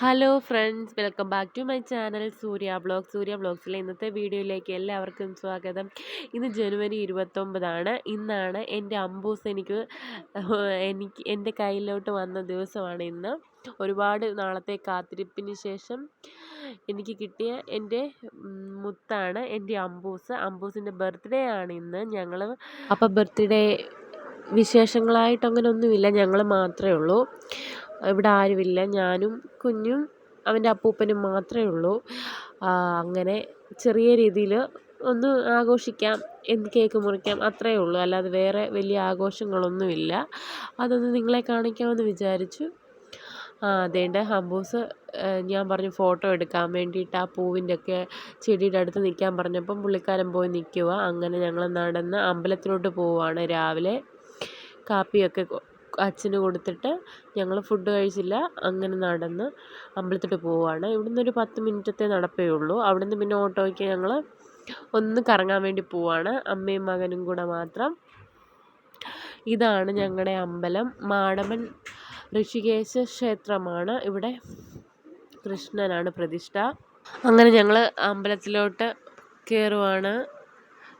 Hello friends welcome back to my channel Surya blog Surya ബ്ലോഗ്സിലെ ഇന്നത്തെ വീഡിയോയിലേക്ക് എല്ലാവർക്കും സ്വാഗതം. ഇന്ന് ജനുവരി ഇരുപത്തൊമ്പതാണ്. ഇന്നാണ് എന്റെ അമ്പൂസ് എനിക്ക് എനിക്ക് എന്റെ കയ്യിലോട്ട് വന്ന ദിവസമാണ് ഇന്ന്. ഒരുപാട് നാളത്തെ കാത്തിരിപ്പിന് ശേഷം എനിക്ക് കിട്ടിയ എന്റെ മുത്താണ് എന്റെ അമ്പൂസ്. അമ്പൂസിന്റെ ബർത്ത്ഡേ ആണ് ഇന്ന്. ഞങ്ങൾ അപ്പോൾ ബർത്ത്ഡേ വിശേഷങ്ങളായിട്ട് അങ്ങനെ ഒന്നുമില്ല ഞങ്ങൾ മാത്രമേ ഉള്ളൂ. ഇവിടെ ആരുമില്ല. ഞാനും കുഞ്ഞും അവന്റെ അപ്പൂപ്പനും മാത്രമേ ഉള്ളൂ. അങ്ങനെ ചെറിയ രീതിയിൽ ഒന്ന് ആഘോഷിക്കാം എന്ത് കേക്ക് മുറിക്കാം അത്രയേ ഉള്ളൂ. അല്ലാതെ വേറെ വലിയ ആഘോഷങ്ങളൊന്നുമില്ല. അതൊന്ന് നിങ്ങളെ കാണിക്കാമെന്ന് വിചാരിച്ചു. ആ അതേണ്ട ഹംബൂസ് ഞാൻ പറഞ്ഞു ഫോട്ടോ എടുക്കാൻ വേണ്ടിയിട്ട് ആ പൂവിന്റെ ഒക്കെ ചെടിയുടെ അടുത്ത് നിൽക്കാൻ പറഞ്ഞപ്പം പുള്ളിക്കാരൻ പോയി നിൽക്കുക അങ്ങനെ ഞങ്ങൾ നടന്ന് അമ്പലത്തിലോട്ട് പോവുകയാണ് രാവിലെ. കാപ്പിയൊക്കെ അച്ഛന് കൊടുത്തിട്ട് ഞങ്ങൾ ഫുഡ് കഴിച്ചില്ല. അങ്ങനെ നടന്ന് അമ്പലത്തിലോട്ട് പോവുകയാണ് ഇവിടുന്ന് ഒരു പത്ത് മിനിറ്റത്തെ നടപ്പേ ഉള്ളൂ. അവിടുന്ന് പിന്നെ ഓട്ടോയ്ക്ക് ഞങ്ങൾ ഒന്ന് കറങ്ങാൻ വേണ്ടി പോവുകയാണ് അമ്മയും മകനും കൂടെ മാത്രം. ഇതാണ് ഞങ്ങളുടെ അമ്പലം. മാടമൻ ഋഷികേശ ക്ഷേത്രമാണ്. ഇവിടെ കൃഷ്ണനാണ് പ്രതിഷ്ഠ. അങ്ങനെ ഞങ്ങൾ അമ്പലത്തിലോട്ട് കയറുവാണ്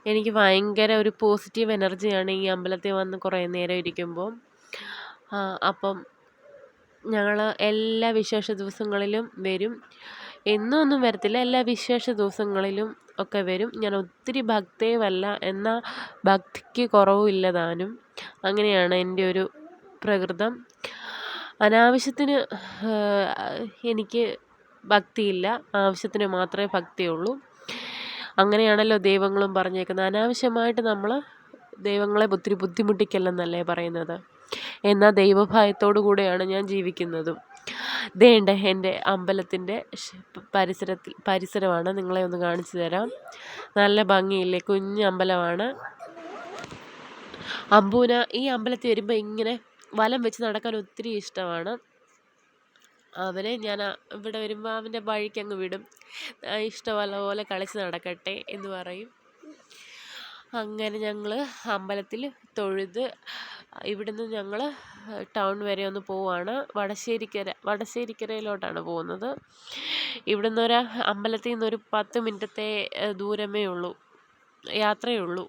എനിക്ക് ഭയങ്കര ഒരു പോസിറ്റീവ് എനർജിയാണ് ഈ അമ്പലത്തിൽ വന്ന് കുറേ നേരം ഇരിക്കുമ്പോൾ അപ്പം ഞങ്ങൾ എല്ലാ വിശേഷ ദിവസങ്ങളിലും വരും. എന്നും ഒന്നും വരത്തില്ല. എല്ലാ വിശേഷ ദിവസങ്ങളിലും ഒക്കെ വരും. ഞാൻ ഒത്തിരി ഭക്തയുമല്ല എന്നാൽ ഭക്തിക്ക് കുറവുമില്ല താനും. അങ്ങനെയാണ് എന്റെ ഒരു പ്രകൃതം. അനാവശ്യത്തിന് എനിക്ക് ഭക്തിയില്ല. ആവശ്യത്തിന് മാത്രമേ ഭക്തിയുള്ളൂ. അങ്ങനെയാണല്ലോ ദൈവങ്ങളും പറഞ്ഞേക്കുന്നത്. അനാവശ്യമായിട്ട് നമ്മൾ ദൈവങ്ങളെ ഒത്തിരി ബുദ്ധിമുട്ടിക്കല്ലെന്നല്ലേ പറയുന്നത്? എന്നാൽ ദൈവഭയത്തോടു കൂടെയാണ് ഞാൻ ജീവിക്കുന്നതും. ദേണ്ട എന്റെ അമ്പലത്തിന്റെ പരിസരത്തിൽ പരിസരമാണ്. നിങ്ങളെ ഒന്ന് കാണിച്ചു തരാം. നല്ല ഭംഗിയില്ലേ? കുഞ്ഞ് അമ്പലമാണ്. അമ്പൂന ഈ അമ്പലത്തിൽ വരുമ്പോൾ ഇങ്ങനെ വലം വെച്ച് നടക്കാൻ ഒത്തിരി ഇഷ്ടമാണ്. അവനെ ഞാൻ ഇവിടെ വരുമ്പോൾ അവന്റെ വഴിക്ക് അങ്ങ് വിടും. ഇഷ്ടമല്ല പോലെ കളിച്ച് നടക്കട്ടെ എന്ന് പറയും. അങ്ങനെ ഞങ്ങൾ അമ്പലത്തിൽ തൊഴുത് ഇവിടുന്ന് ഞങ്ങൾ ടൗൺ വരെ ഒന്ന് പോവുകയാണ് വടശ്ശേരിക്കര വടശ്ശേരിക്കരയിലോട്ടാണ് പോകുന്നത്. ഇവിടുന്ന് ഒരു അമ്പലത്തിൽ നിന്ന് ഒരു പത്ത് മിനിറ്റത്തെ ദൂരമേ ഉള്ളൂ. യാത്രയേ ഉള്ളൂ.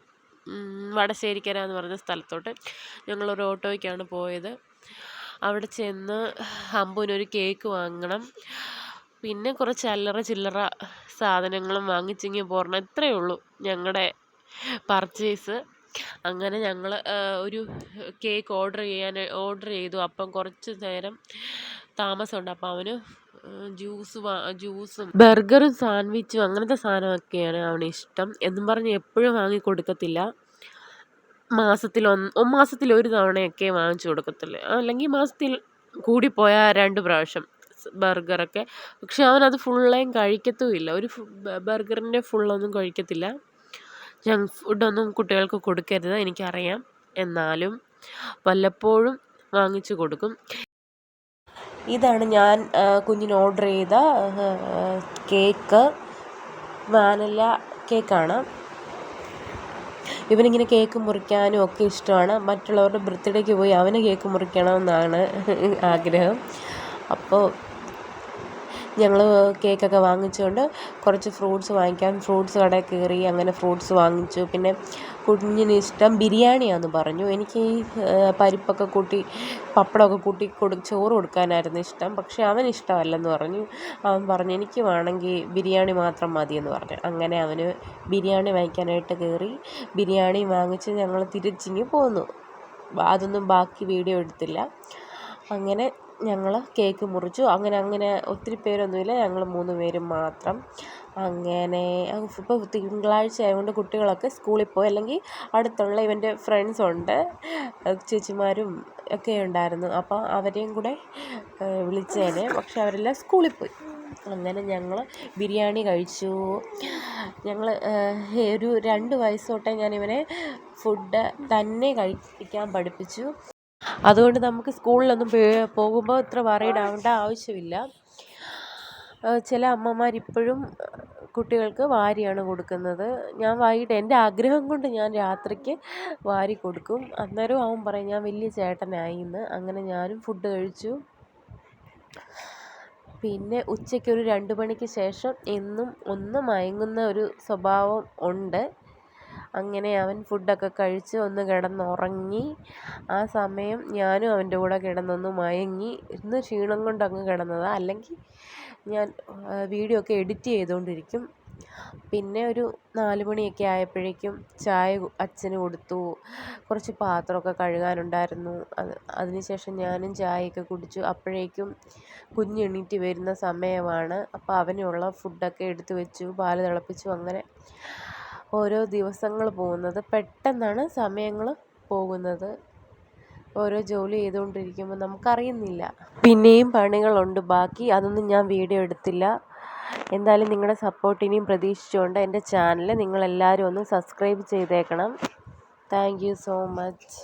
വടശ്ശേരിക്കര എന്ന് പറഞ്ഞ സ്ഥലത്തോട്ട് ഞങ്ങളൊരു ഓട്ടോയ്ക്കാണ് പോയത്. അവിടെ ചെന്ന് അമ്പുവിനൊരു കേക്ക് വാങ്ങണം. പിന്നെ കുറച്ച് അല്ലറ ചില്ലറ സാധനങ്ങളും വാങ്ങിച്ചിങ്ങി പോരണം. ഇത്രയേ ഉള്ളൂ ഞങ്ങളുടെ പർച്ചേസ്. അങ്ങനെ ഞങ്ങൾ ഒരു കേക്ക് ഓർഡർ ചെയ്യാൻ ഓർഡർ ചെയ്തു. അപ്പം കുറച്ച് നേരം താമസമുണ്ട്. അപ്പം അവന് ജ്യൂസ് ജ്യൂസും ബർഗറും സാൻഡ്വിച്ചും അങ്ങനത്തെ സാധനമൊക്കെയാണ് അവന് ഇഷ്ടം. എന്നും പറഞ്ഞ് എപ്പോഴും വാങ്ങി കൊടുക്കത്തില്ല. മാസത്തിൽ ഒന്ന് മാസത്തിൽ ഒരു തവണയൊക്കെ വാങ്ങിച്ചു കൊടുക്കത്തുള്ളൂ. അല്ലെങ്കിൽ മാസത്തിൽ കൂടിപ്പോയാൽ രണ്ട് പ്രാവശ്യം ബർഗറൊക്കെ. പക്ഷെ അവനത് ഫുള്ളേയും കഴിക്കത്തുമില്ല. ഒരു ബർഗറിന്റെ ഫുള്ളൊന്നും കഴിക്കത്തില്ല. ജങ്ക് ഫുഡൊന്നും കുട്ടികൾക്ക് കൊടുക്കരുത് എനിക്കറിയാം. എന്നാലും വല്ലപ്പോഴും വാങ്ങിച്ചു കൊടുക്കും. ഇതാണ് ഞാൻ കുഞ്ഞിന് ഓർഡർ ചെയ്ത കേക്ക്. വാനില കേക്കാണ്. ഇവനിങ്ങനെ കേക്ക് മുറിക്കാനും ഒക്കെ ഇഷ്ടമാണ്. മറ്റുള്ളവരുടെ ബർത്ത്ഡേക്ക് പോയി അവന് കേക്ക് മുറിക്കണമെന്നാണ് ആഗ്രഹം. അപ്പോൾ ഞങ്ങൾ കേക്കൊക്കെ വാങ്ങിച്ചുകൊണ്ട് കുറച്ച് ഫ്രൂട്ട്സ് വാങ്ങിക്കാൻ ഫ്രൂട്ട്സ് കടയിൽ കയറി അങ്ങനെ ഫ്രൂട്ട്സ് വാങ്ങിച്ചു. പിന്നെ കുഞ്ഞിന് ഇഷ്ടം ബിരിയാണിയാണെന്ന് പറഞ്ഞു. എനിക്ക് ഈ പരിപ്പൊക്കെ കൂട്ടി പപ്പടമൊക്കെ കൂട്ടി കൊടു ചോറ് കൊടുക്കാനായിരുന്നു ഇഷ്ടം. പക്ഷേ അവന് ഇഷ്ടമല്ലെന്ന് പറഞ്ഞു. അവൻ പറഞ്ഞു എനിക്ക് വേണമെങ്കിൽ ബിരിയാണി മാത്രം മതിയെന്ന് പറഞ്ഞു. അങ്ങനെ അവന് ബിരിയാണി വാങ്ങിക്കാനായിട്ട് കയറി ബിരിയാണി വാങ്ങിച്ച് ഞങ്ങൾ തിരിച്ചിങ്ങ് പോന്നു. അതൊന്നും ബാക്കി വീഡിയോ എടുത്തില്ല. അങ്ങനെ ഞങ്ങൾ കേക്ക് മുറിച്ചു. അങ്ങനെ അങ്ങനെ ഒത്തിരി പേരൊന്നുമില്ല. ഞങ്ങൾ മൂന്ന് പേര് മാത്രം. അങ്ങനെ ഇപ്പോൾ തിങ്കളാഴ്ച ആയതുകൊണ്ട് കുട്ടികളൊക്കെ സ്കൂളിൽ പോയി. അല്ലെങ്കിൽ അടുത്തുള്ള ഇവന്റെ ഫ്രണ്ട്സ് ഉണ്ട്. ചേച്ചിമാരും ഒക്കെ ഉണ്ടായിരുന്നു. അപ്പോൾ അവരെയും കൂടെ വിളിച്ചേനെ പക്ഷെ അവരെല്ലാം സ്കൂളിൽ പോയി. അങ്ങനെ ഞങ്ങൾ ബിരിയാണി കഴിച്ചു. ഞങ്ങൾ ഒരു രണ്ട് വയസ്സ് തൊട്ടേ ഞാൻ ഇവനെ ഫുഡ് തന്നെ കഴിപ്പിക്കാൻ പഠിപ്പിച്ചു. അതുകൊണ്ട് നമുക്ക് സ്കൂളിലൊന്നും പോകുമ്പോൾ ഇത്ര വറീഡ് ആവേണ്ട ആവശ്യമില്ല. ചില അമ്മമാർ ഇപ്പോഴും കുട്ടികൾക്ക് വാരിയാണ് കൊടുക്കുന്നത്. ഞാൻ വൈകിട്ട് എന്റെ ആഗ്രഹം കൊണ്ട് ഞാൻ രാത്രിക്ക് വാരി കൊടുക്കും. അന്നേരം അവൻ പറയും ഞാൻ വലിയ ചേട്ടനായി എന്ന് അങ്ങനെ ഞാനും ഫുഡ് കഴിച്ചു. പിന്നെ ഉച്ചയ്ക്ക് ഒരു രണ്ട് മണിക്ക് ശേഷം എന്നും ഒന്ന് മയങ്ങുന്ന ഒരു സ്വഭാവം ഉണ്ട്. അങ്ങനെ അവൻ ഫുഡൊക്കെ കഴിച്ച് ഒന്ന് കിടന്നുറങ്ങി. ആ സമയം ഞാനും അവന്റെ കൂടെ കിടന്നൊന്ന് മയങ്ങി. ഇന്ന് ക്ഷീണം കൊണ്ടങ്ങ് കിടന്നതാണ് അല്ലെങ്കിൽ ഞാൻ വീഡിയോ ഒക്കെ എഡിറ്റ് ചെയ്തുകൊണ്ടിരിക്കും. പിന്നെ ഒരു നാല് മണിയൊക്കെ ആയപ്പോഴേക്കും ചായ അച്ഛന് കൊടുത്തു. കുറച്ച് പാത്രമൊക്കെ കഴുകാനുണ്ടായിരുന്നു. അത് അതിനുശേഷം ഞാനും ചായയൊക്കെ കുടിച്ചു. അപ്പോഴേക്കും കുഞ്ഞ് എണീറ്റ് വരുന്ന സമയമാണ്. അപ്പോൾ അവനുള്ള ഫുഡൊക്കെ എടുത്തു വെച്ചു പാൽ തിളപ്പിച്ചു അങ്ങനെ ഓരോ ദിവസങ്ങൾ പോകുന്നത് പെട്ടെന്നാണ് സമയങ്ങൾ പോകുന്നത്. ഓരോ ജോലി ചെയ്തുകൊണ്ടിരിക്കുമ്പോൾ നമുക്കറിയുന്നില്ല. പിന്നെയും പണികളുണ്ട്. ബാക്കി അതൊന്നും ഞാൻ വീഡിയോ എടുത്തില്ല. എന്തായാലും നിങ്ങളുടെ സപ്പോർട്ട് ഇനിയും പ്രതീക്ഷിച്ചുകൊണ്ട് എന്റെ ചാനൽ നിങ്ങളെല്ലാവരും ഒന്ന് സബ്സ്ക്രൈബ് ചെയ്തേക്കണം. Thank so much